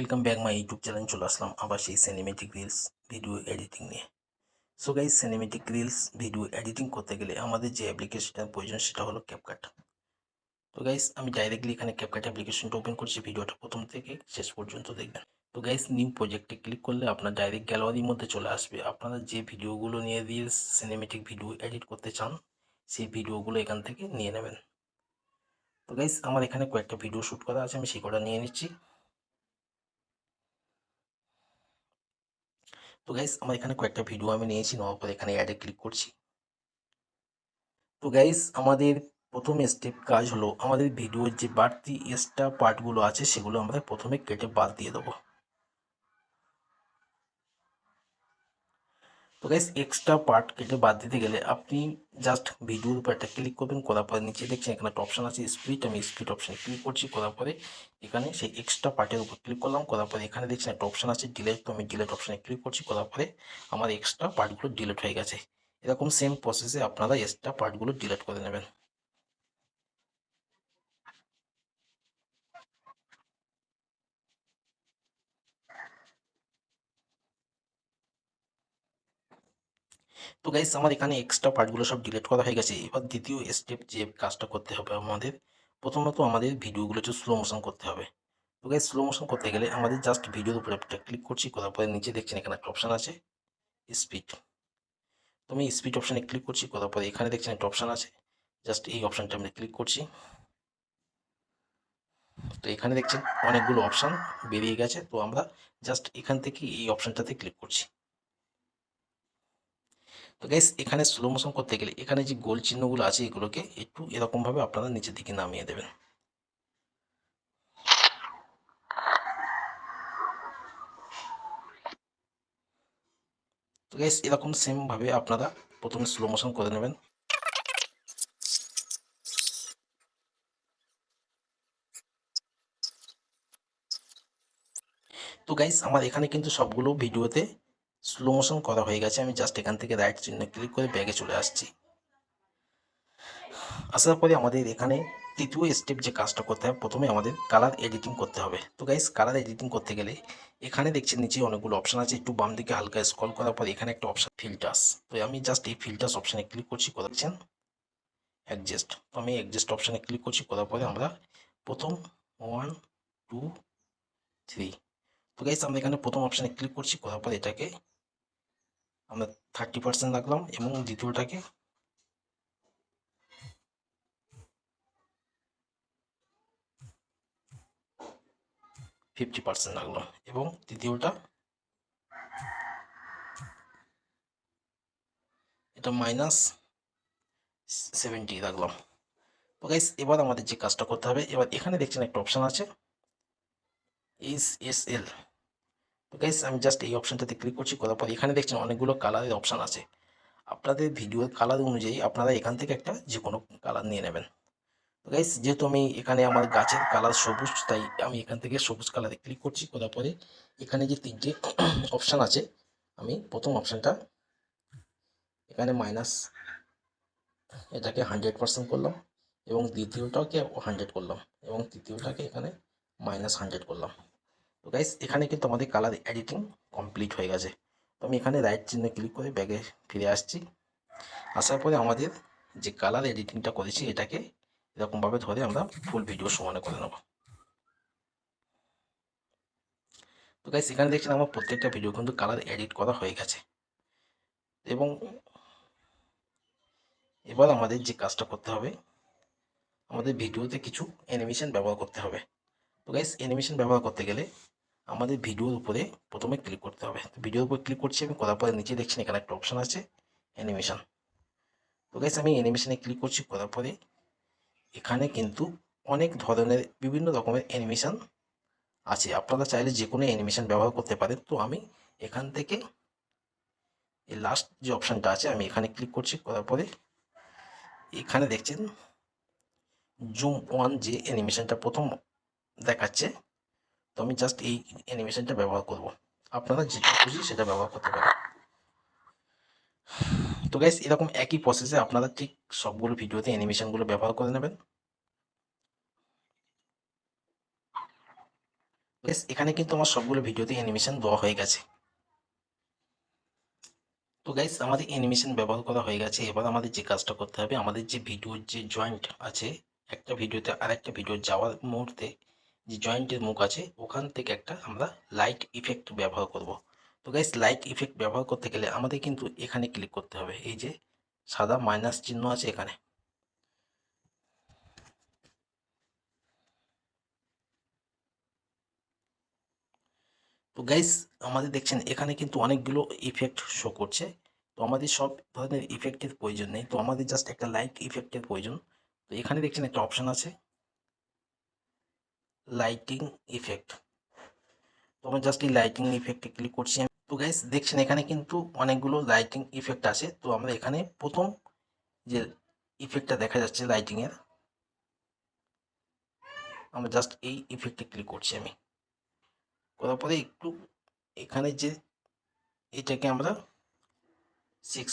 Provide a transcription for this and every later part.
Welcome back my YouTube channel চলে আসলাম আবার সেই সিনেমেটিক রিলস ভিডিও এডিটিং নিয়ে। So guys cinematic reels video editing করতে গেলে আমাদের যে অ্যাপ্লিকেশনটার প্রয়োজন, সেটা হলো ক্যাপকাট তো গাইজ আমি ডাইরেক্টলি এখানে ক্যাপকাট অ্যাপ্লিকেশনটা ওপেন করছি, ভিডিওটা প্রথম থেকে শেষ পর্যন্ত দেখবেন। তো গাইজ নিউ প্রজেক্টে ক্লিক করলে আপনার ডাইরেক্ট গ্যালারির মধ্যে চলে আসবে। আপনারা যে ভিডিওগুলো নিয়ে রিলস সিনেমেটিক ভিডিও এডিট করতে চান, সেই ভিডিওগুলো এখান থেকে নিয়ে নেবেন। তো গাইজ আমার এখানে কয়েকটা ভিডিও শ্যুট করা আছে, আমি সেই কটা নিয়ে নিচ্ছি। তো গাইস আমার এখানে কয়েকটা ভিডিও আমি নিয়েছি নেওয়ার পর এখানে অ্যাডে ক্লিক করছি। তো গাইস আমাদের প্রথম স্টেপ কাজ হলো, আমাদের ভিডিওর যে বাড়তি এক্সট্রা পার্টগুলো আছে, সেগুলো আমরা প্রথমে কেটে বাদ দিয়ে দেবো। তো গাইস এক্সট্রা পার্ট কেটে বাদ দিতে গেলে আপনি জাস্ট ভিডিওর উপর একটা ক্লিক করবেন, করার পরে নিচে দেখছেন এখানে একটা অপশান আছে স্পিড আমি স্পিড অপশান ক্লিক করছি, করার পরে এখানে সেই এক্সট্রা পার্টের উপর ক্লিক করলাম, করার পরে এখানে দেখছেন একটা অপশান আছে ডিলেট তো আমি ডিলেট অপশানে ক্লিক করছি, করার পরে আমার এক্সট্রা পার্টগুলো ডিলেট হয়ে গেছে। এরকম সেম প্রসেসে আপনারা এক্সট্রা পার্টগুলো ডিলেট করে নেবেন। তো গাইস আমার এখানে এক্সট্রা পার্টগুলো সব ডিলিট করা হয়ে গেছে। এবার দ্বিতীয় স্টেপ যে কাজটা করতে হবে আমাদের, প্রথমত আমাদের ভিডিওগুলো একটু স্লো মোশন করতে হবে। তো গাইস স্লো মোশন করতে গেলে আমাদের জাস্ট ভিডিওর উপরে একটা ক্লিক করছি, করার পরে নিচে দেখছেন এখানে একটা অপশান আছে স্পিড তো আমি স্পিড অপশানে ক্লিক করছি, করার পরে এখানে দেখছেন একটা অপশান আছে জাস্ট এই অপশানটা আমি ক্লিক করছি। তো এখানে দেখছেন অনেকগুলো অপশান বেরিয়ে গেছে, তো আমরা জাস্ট এখান থেকে এই অপশানটাতে ক্লিক করছি। তো গাইস এখানে স্লো মোশন করতে গেলে এখানে যে গোল চিহ্নগুলো আছে এগুলোকে একটু এরকমভাবে আপনারা নিচের দিকে নামিয়ে দেবেন। তো গাইস এরকম সেমভাবে আপনারা প্রথমে স্লো মোশন করে নেবেন। তো গাইস আমার এখানে কিন্তু সবগুলো ভিডিওতে স্লো মোশন করা হয়ে গেছে, আমি জাস্ট এখান থেকে রাইট চিহ্ন ক্লিক করে ব্যাগে চলে আসছি। আসার পরে আমাদের এখানে তৃতীয় স্টেপ যে কাজটা করতে হবে, প্রথমে আমাদের কালার এডিটিং করতে হবে। তো গাইস কালার এডিটিং করতে গেলে এখানে দেখছেন নিচে অনেকগুলো অপশান আছে, একটু বাম দিকে হালকা স্ক্রল করার পর এখানে একটা অপশান ফিল্টার্স তো আমি জাস্ট এই ফিল্টার্স অপশানে ক্লিক করছি করেছেন অ্যাডজাস্ট তো আমি অ্যাডজাস্ট অপশানে ক্লিক করছি, করার পরে আমরা প্রথম ওয়ান টু থ্রি তো গাইস আমরা এখানে প্রথম অপশানে ক্লিক করছি, করার পর এটাকে আমরা থার্টি পার্সেন্ট রাখলাম এবং দ্বিতীয়টাকে ফিফটি পার্সেন্ট রাখলাম এবং তৃতীয়টা এটা মাইনাস সেভেন্টি রাখলাম। তো গাইস এবার আমাদের যে কাজটা করতে হবে, এবার এখানে দেখছেন একটা অপশান আছে এস এস এল তো গাইস আমি জাস্ট এই অপশানটাতে ক্লিক করছি, করার পর এখানে দেখছেন অনেকগুলো কালারের অপশান আছে। আপনাদের ভিডিওর কালার অনুযায়ী আপনারা এখান থেকে একটা যে কোনো কালার নিয়ে নেবেন। তো গাইস যেহেতু আমি এখানে আমার গাছের কালার সবুজ, তাই আমি এখান থেকে সবুজ কালারে ক্লিক করছি, করার পরে এখানে যে তিনটে অপশান আছে, আমি প্রথম অপশানটা এখানে মাইনাস এটাকে হান্ড্রেড পার্সেন্ট করলাম এবং দ্বিতীয়টাকে হান্ড্রেড করলাম এবং তৃতীয়টাকে এখানে মাইনাস হান্ড্রেড করলাম। তো গাইস এখানে কিন্তু আমাদের কালার এডিটিং কমপ্লিট হয়ে গেছে। তো আমি এখানে রাইট চিহ্নে ক্লিক করে ব্যাগে ফিরে আসছি। আসার পরে আমাদের যে কালার এডিটিংটা করেছি, এটাকে এরকমভাবে ধরে আমরা ফুল ভিডিও সমানে করে নেব। তো গাইস এখানে দেখছেন আমার প্রত্যেকটা ভিডিও কিন্তু কালার এডিট করা হয়ে গেছে। এবং এবার আমাদের যে কাজটা করতে হবে, আমাদের ভিডিওতে কিছু অ্যানিমেশন ব্যবহার করতে হবে। তো গাইস অ্যানিমেশন ব্যবহার করতে গেলে আমাদের ভিডিওর উপরে প্রথমে ক্লিক করতে হবে। ভিডিওর উপর ক্লিক করছি আমি, করার পরে নিচে দেখছেন এখানে একটা অপশান আছে অ্যানিমেশন তো গাইস আমি অ্যানিমেশনে ক্লিক করছি, করার পরে এখানে কিন্তু অনেক ধরনের বিভিন্ন রকমের অ্যানিমেশন আছে। আপনারা চাইলে যে কোনো অ্যানিমেশন ব্যবহার করতে পারেন। তো আমি এখান থেকে এই লাস্ট যে অপশানটা আছে, আমি এখানে ক্লিক করছি, করার পরে এখানে দেখছেন জুম ওয়ান যে অ্যানিমেশনটা প্রথম দেখাচ্ছে তো আমি জাস্ট এই অ্যানিমেশনটা ব্যবহার করব। আপনারা যেটা খুশি সেটা ব্যবহার করতে পারেন। তো গাইস এরকম একই প্রসেসে আপনারা ঠিক সবগুলো ভিডিওতে অ্যানিমেশনগুলো ব্যবহার করে নেবেন। বেশ এখানে কিন্তু আমার সবগুলো ভিডিওতে অ্যানিমেশন দেওয়া হয়ে গেছে। তো গাইস আমাদের অ্যানিমেশন ব্যবহার করা হয়ে গেছে। এবার আমাদের যে কাজটা করতে হবে, আমাদের যে ভিডিওর যে জয়েন্ট আছে, একটা ভিডিওতে আর একটা ভিডিও যাওয়ার মুহূর্তে যে জয়েন্টের মুখ আছে, ওখান থেকে একটা আমরা লাইট ইফেক্ট ব্যবহার করব। তো গাইস লাইট ইফেক্ট ব্যবহার করতে গেলে আমাদের কিন্তু এখানে ক্লিক করতে হবে। এই যে সাদা মাইনাস চিহ্ন আছে এখানে। তো গাইস আমাদের দেখছেন এখানে কিন্তু অনেকগুলো ইফেক্ট শো করছে। তো আমাদের সব ধরনের ইফেক্টের প্রয়োজন নেই। তো আমাদের জাস্ট একটা লাইট ইফেক্টের প্রয়োজন। তো এখানে দেখছেন একটা অপশন আছে। লাইটিং ইফেক্ট তো আমরা জাস্ট এই লাইটিং ইফেক্টে ক্লিক করছি আমি। তো গাইস দেখছেন এখানে কিন্তু অনেকগুলো লাইটিং ইফেক্ট আছে। তো আমরা এখানে প্রথম যে ইফেক্টটা দেখা যাচ্ছে লাইটিং এর, আমরা জাস্ট এই ইফেক্টে ক্লিক করছি আমি। করার পরে একটু এখানে যে এটাকে আমরা সিক্স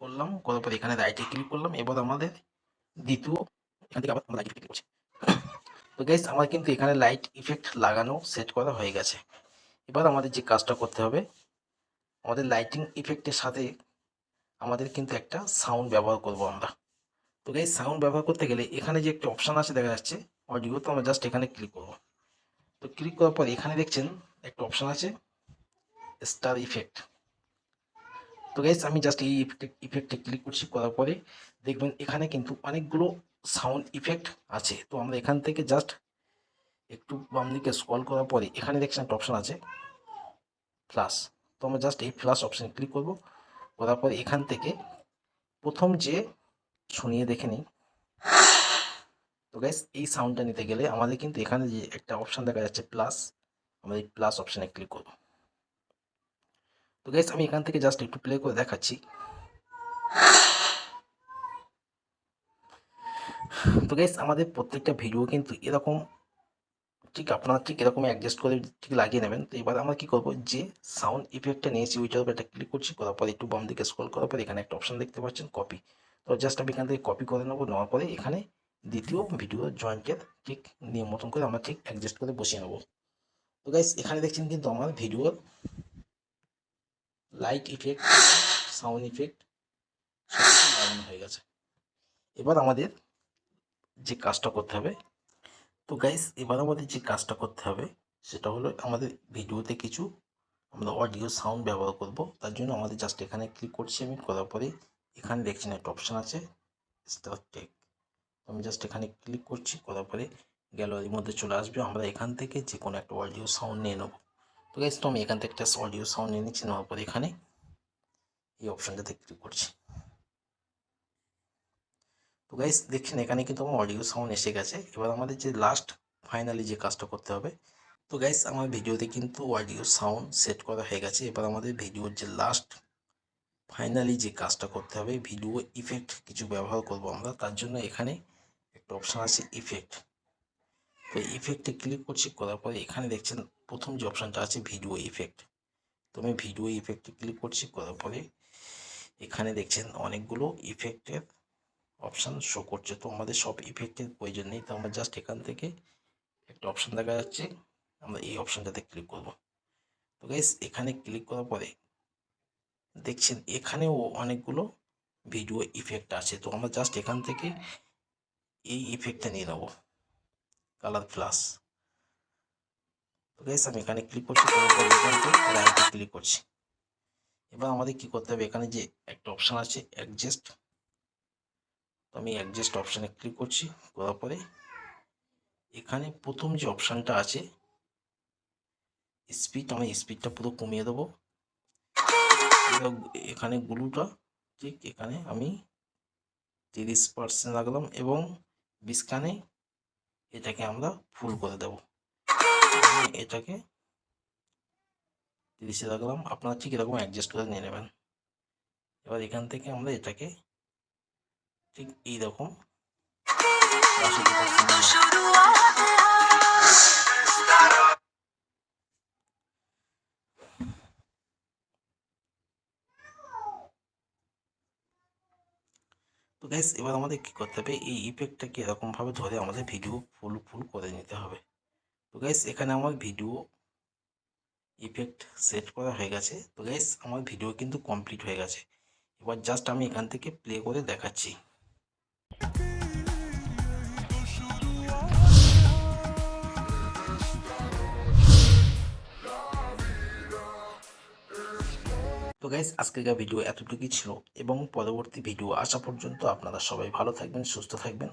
করলাম, করার পরে এখানে রাইটে ক্লিক করলাম। এবার আমাদের দ্বিতীয়, এখান থেকে আবার আমরা লাইট ক্লিক করছি। তো গাইস আমার কিন্তু এখানে লাইট ইফেক্ট লাগানো সেট করা হয়ে গেছে। এবার আমাদের যে কাজটা করতে হবে, আমাদের লাইটিং ইফেক্টের সাথে আমাদের কিন্তু একটা সাউন্ড ব্যবহার করব আমরা। তো গাইস সাউন্ড ব্যবহার করতে গেলে এখানে যে একটা অপশান আছে দেখা যাচ্ছে অডিও তো আমরা জাস্ট এখানে ক্লিক করব। তো ক্লিক করার পর এখানে দেখছেন একটা অপশান আছে স্টার ইফেক্ট তো গাইস আমি জাস্ট এই ইফেক্টে ক্লিক করছি, করার পরে দেখবেন এখানে কিন্তু অনেকগুলো সাউন্ড ইফেক্ট আছে। তো আমরা এখান থেকে জাস্ট একটু বাম দিকে স্ক্রল করার পরে এখানে দেখছেন একটা অপশান আছে প্লাস তো আমরা জাস্ট এই প্লাস অপশানে ক্লিক করব। করার পরে এখান থেকে প্রথম যে শুনিয়ে দেখে নিই। তো গাইস এই সাউন্ডটা নিতে গেলে আমাদের কিন্তু এখানে যে একটা অপশান দেখা যাচ্ছে প্লাস আমরা এই প্লাস অপশানে ক্লিক করব। তো গাইস আমি এখান থেকে জাস্ট একটু প্লে করে দেখাচ্ছি। তো গাইস আমাদের প্রত্যেকটা ভিডিও কিন্তু এরকম ঠিক আপনারা ঠিক এরকম অ্যাডজাস্ট করে ঠিক লাগিয়ে নেবেন। তো এবার আমরা কি করব? যে সাউন্ড ইফেক্টটা নিয়েছি ওইটার উপর একটা ক্লিক করছি, করার পর একটু বাম দিকে স্ক্রল করার পর এখানে একটা অপশান দেখতে পাচ্ছেন কপি তো জাস্ট আমি এখান থেকে কপি করে নেব, নেওয়ার পরে এখানে দ্বিতীয় ভিডিও জয়েন্টের ঠিক নিয়ম মতন করে আমরা ঠিক অ্যাডজাস্ট করে বসিয়ে নেব। তো গাইস এখানে দেখছেন কিন্তু আমার ভিডিওর লাইট ইফেক্ট সাউন্ড ইফেক্ট সব হয়ে গেছে। এবার আমাদের যে কাজটা করতে হবে। তো গাইস এবার আমাদের যে কাজটা করতে হবে, সেটা হলো আমাদের ভিডিওতে কিছু আমরা অডিও সাউন্ড ব্যবহার করব। তার জন্য আমাদের জাস্ট এখানে ক্লিক করছি আমি। করার পরে এখানে দেখছেন একটা অপশান আছে স্টার টেক আমি জাস্ট এখানে ক্লিক করছি, করার পরে গ্যালারির মধ্যে চলে আসবে। আমরা এখান থেকে যে কোনো একটা অডিও সাউন্ড নিয়ে নেব। তো গাইস তো আমি এখান থেকে একটা অডিও সাউন্ড নিয়ে নিচ্ছি, নেওয়ার পরে এখানে এই অপশানটাতে ক্লিক করছি। তো গাইস দেখছেন, এখানে কিন্তু আমার অডিও সাউন্ড এসে গেছে। এবার আমাদের যে লাস্ট ফাইনালি যে কাজটা করতে হবে। তো গাইস আমার ভিডিওতে কিন্তু অডিও সাউন্ড সেট করা হয়ে গেছে। এবার আমাদের ভিডিওর যে লাস্ট ফাইনালি যে কাজটা করতে হবে ভিডিও ইফেক্ট কিছু ব্যবহার করব আমরা। তার জন্য এখানে একটা অপশান আছে ইফেক্ট তো ইফেক্টে ক্লিক করছি, করার পরে এখানে দেখছেন, প্রথম যে অপশানটা আছে ভিডিও ইফেক্ট তো আমি ভিডিও ইফেক্টে ক্লিক করছি, করার পরে এখানে দেখছেন, অনেকগুলো ইফেক্টের অপশান শো করছে। তো আমাদের সব ইফেক্টের প্রয়োজন নেই। তো আমরা জাস্ট এখান থেকে একটা অপশান দেখা যাচ্ছে। আমরা এই অপশানটাতে ক্লিক করব। তো গাইস এখানে ক্লিক করার পরে দেখছেন, এখানেও অনেকগুলো ভিডিও ইফেক্ট আছে। তো আমরা জাস্ট এখান থেকে এই ইফেক্টটা নিয়ে নেব। কালার প্লাস তো গাইস আমি এখানে ক্লিক করছি ক্লিক করছি। এবার আমাদের কি করতে হবে? এখানে যে একটা অপশান আছে অ্যাডজাস্ট তো আমি অ্যাডজাস্ট অপশানে ক্লিক করছি। করার পরে এখানে প্রথম যে অপশানটা আছে স্পিড আমি স্পিডটা পুরো কমিয়ে দেবো। এখানে গ্লুটা ঠিক এখানে আমি তিরিশ পার্সেন্ট রাখলাম এবং বিস্কানে এটাকে আমরা ফুল করে দেব। এটাকে তিরিশে রাখলাম। আপনারা ঠিক এরকম অ্যাডজাস্ট করে নিয়ে নেবেন। এবার এখান থেকে আমরা এটাকে ঠিক এইরকম। তো গাইস এবার আমাদের কি করতে হবে? এই ইফেক্টটাকে এরকমভাবে ধরে আমাদের ভিডিও ফুল ফুল করে নিতে হবে। তো গাইস এখানে আমার ভিডিও ইফেক্ট সেট করা হয়ে গেছে। তো গাইস আমার ভিডিও কিন্তু কমপ্লিট হয়ে গেছে। এবার জাস্ট আমি এখান থেকে প্লে করে দেখাচ্ছি। তো গাইজ আজকেকার ভিডিও এতটুকুই ছিল এবং পরবর্তী ভিডিও আসা পর্যন্ত আপনারা সবাই ভালো থাকবেন, সুস্থ থাকবেন।